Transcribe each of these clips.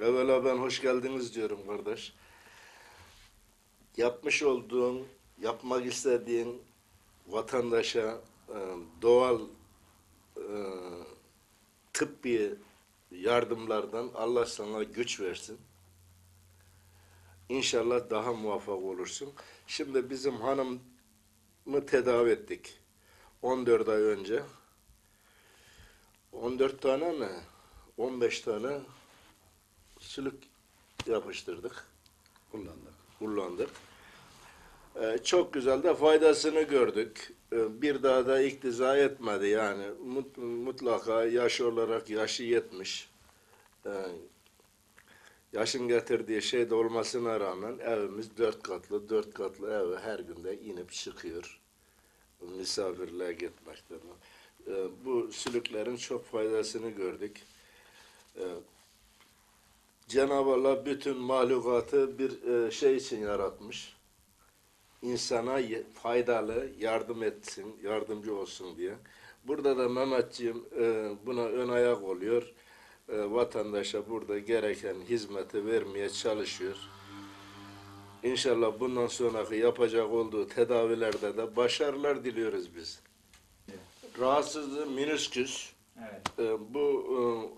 Evvela ben hoş geldiniz diyorum kardeş. Yapmış olduğun, yapmak istediğin vatandaşa e, doğal e, tıbbi yardımlardan Allah sana güç versin. İnşallah daha muvaffak olursun. Şimdi bizim hanımı tedavi ettik. 14 ay önce. 14 tane mi? 15 tane sülük yapıştırdık, kullandık. kullandık. Ee, çok güzel de faydasını gördük. Ee, bir daha da iktiza etmedi yani. Mut- mutlaka yaş olarak yaşı yetmiş. Ee, yaşın getirdiği şey de olmasına rağmen evimiz dört katlı, dört katlı eve her günde inip çıkıyor. Misafirliğe gitmekte. Ee, bu sülüklerin çok faydasını gördük. Ee, Cenab-ı Allah bütün mahlukatı bir e, şey için yaratmış. İnsana faydalı, yardım etsin, yardımcı olsun diye. Burada da Mehmetciğim e, buna ön ayak oluyor. E, vatandaşa burada gereken hizmeti vermeye çalışıyor. İnşallah bundan sonraki yapacak olduğu tedavilerde de başarılar diliyoruz biz. Rahatsızlığı minüsküs. Evet. E, bu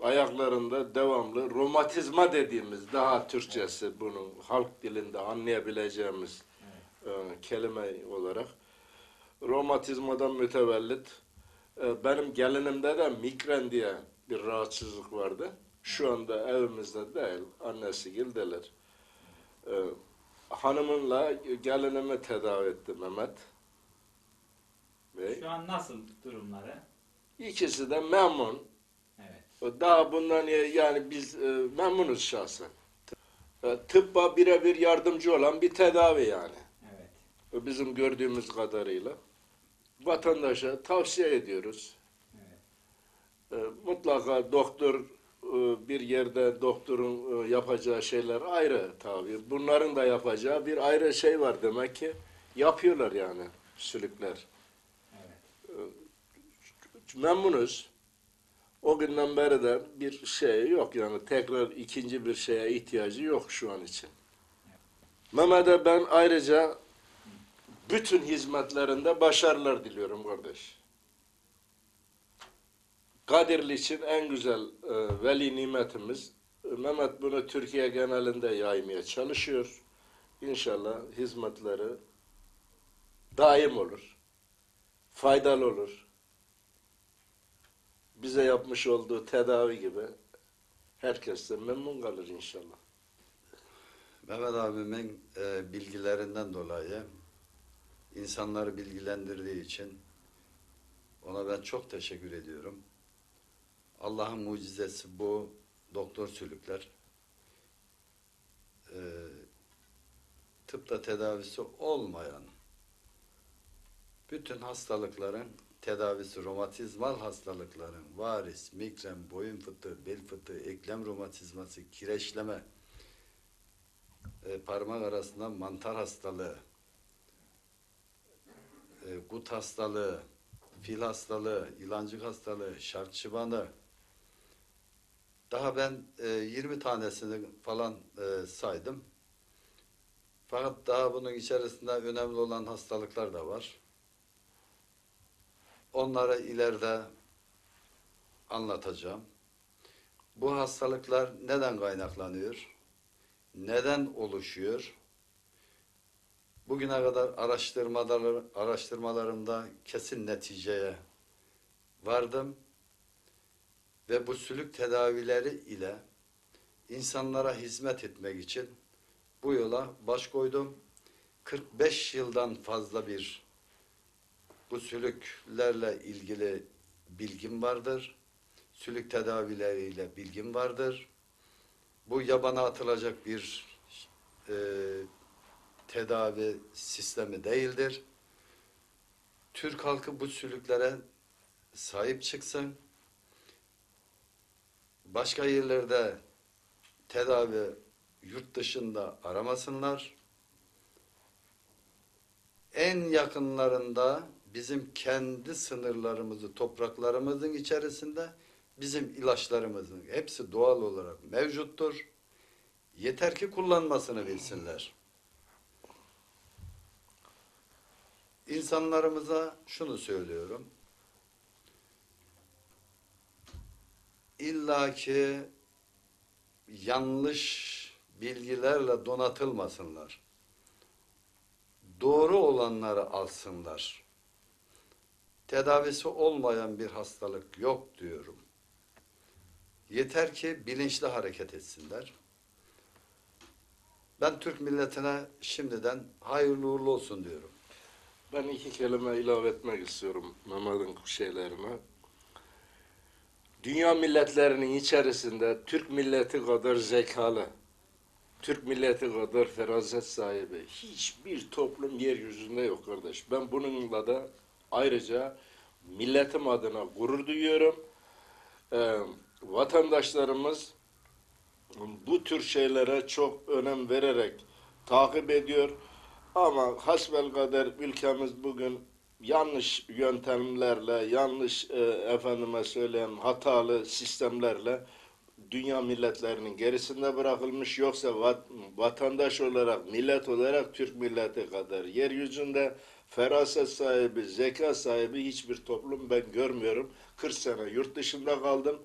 e, ayaklarında devamlı romatizma dediğimiz daha Türkçesi bunun halk dilinde anlayabileceğimiz e, kelime olarak romatizmadan mütevellit e, benim gelinimde de migren diye bir rahatsızlık vardı. Şu anda evimizde değil, annesi gildeler. Hanımınla gelinimi tedavi etti Mehmet Bey. Şu an nasıl durumları? İkisi de memnun. Evet. Daha bundan ya- yani biz e, memnunuz şahsen. E, tıbba birebir yardımcı olan bir tedavi yani. Evet. Bizim gördüğümüz kadarıyla. Vatandaşa tavsiye ediyoruz. Evet. E, mutlaka doktor e, bir yerde doktorun yapacağı şeyler ayrı tabii. Bunların da yapacağı bir ayrı şey var demek ki. Yapıyorlar yani sülükler. Memnunuz. O günden beri de bir şey yok yani tekrar ikinci bir şeye ihtiyacı yok şu an için. Mehmet'e ben ayrıca bütün hizmetlerinde başarılar diliyorum kardeş. Kadirli için en güzel e, veli nimetimiz. E, Mehmet bunu Türkiye genelinde yaymaya çalışıyor. İnşallah hizmetleri daim olur. Faydalı olur bize yapmış olduğu tedavi gibi herkes de memnun kalır inşallah. Mehmet abimin e, bilgilerinden dolayı insanları bilgilendirdiği için ona ben çok teşekkür ediyorum. Allah'ın mucizesi bu doktor sülükler. E, tıpta tedavisi olmayan bütün hastalıkların tedavisi, romatizmal hastalıkların, varis, migren, boyun fıtığı, bel fıtığı, eklem romatizması, kireçleme, e, parmak arasında mantar hastalığı, e, gut hastalığı, fil hastalığı, yılancık hastalığı, şark çıbanı. Daha ben e, 20 tanesini falan e, saydım. Fakat daha bunun içerisinde önemli olan hastalıklar da var. Onları ileride anlatacağım. Bu hastalıklar neden kaynaklanıyor? Neden oluşuyor? Bugüne kadar araştırmalar, araştırmalarımda kesin neticeye vardım. Ve bu sülük tedavileri ile insanlara hizmet etmek için bu yola baş koydum. 45 yıldan fazla bir bu sülüklerle ilgili bilgim vardır. Sülük tedavileriyle bilgim vardır. Bu yabana atılacak bir e, tedavi sistemi değildir. Türk halkı bu sülüklere sahip çıksın. Başka yerlerde tedavi yurt dışında aramasınlar. En yakınlarında bizim kendi sınırlarımızı, topraklarımızın içerisinde bizim ilaçlarımızın hepsi doğal olarak mevcuttur. Yeter ki kullanmasını bilsinler. İnsanlarımıza şunu söylüyorum. İlla ki yanlış bilgilerle donatılmasınlar. Doğru olanları alsınlar. Tedavisi olmayan bir hastalık yok diyorum. Yeter ki bilinçli hareket etsinler. Ben Türk milletine şimdiden hayırlı uğurlu olsun diyorum. Ben iki kelime ilave etmek istiyorum Mehmet'in şeylerine. Dünya milletlerinin içerisinde Türk milleti kadar zekalı, Türk milleti kadar feraset sahibi hiçbir toplum yeryüzünde yok kardeş. Ben bununla da ayrıca milletim adına gurur duyuyorum. Ee, vatandaşlarımız bu tür şeylere çok önem vererek takip ediyor. Ama hasbelkader ülkemiz bugün yanlış yöntemlerle, yanlış e, efendime söyleyeyim hatalı sistemlerle dünya milletlerinin gerisinde bırakılmış. Yoksa vat- vatandaş olarak, millet olarak Türk milleti kadar yeryüzünde feraset sahibi, zeka sahibi hiçbir toplum ben görmüyorum. 40 sene yurt dışında kaldım.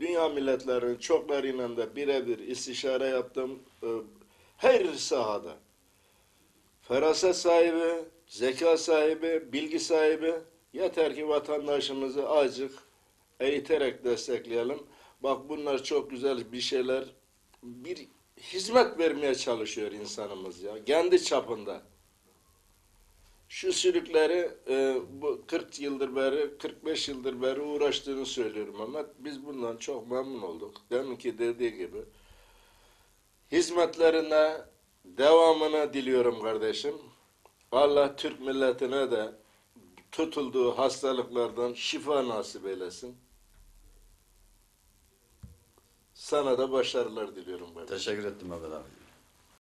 Dünya milletlerinin çoklarıyla da birebir istişare yaptım. Ee, Her sahada feraset sahibi, zeka sahibi, bilgi sahibi yeter ki vatandaşımızı azıcık eğiterek destekleyelim. Bak bunlar çok güzel bir şeyler. Bir hizmet vermeye çalışıyor insanımız ya. Kendi çapında. Şu sülükleri e, bu 40 yıldır beri, 45 yıldır beri uğraştığını söylüyorum Mehmet. Biz bundan çok memnun olduk. Deminki dediği gibi. Hizmetlerine devamını diliyorum kardeşim. Allah Türk milletine de tutulduğu hastalıklardan şifa nasip eylesin. Sana da başarılar diliyorum kardeşim. Teşekkür ettim Mehmet abi.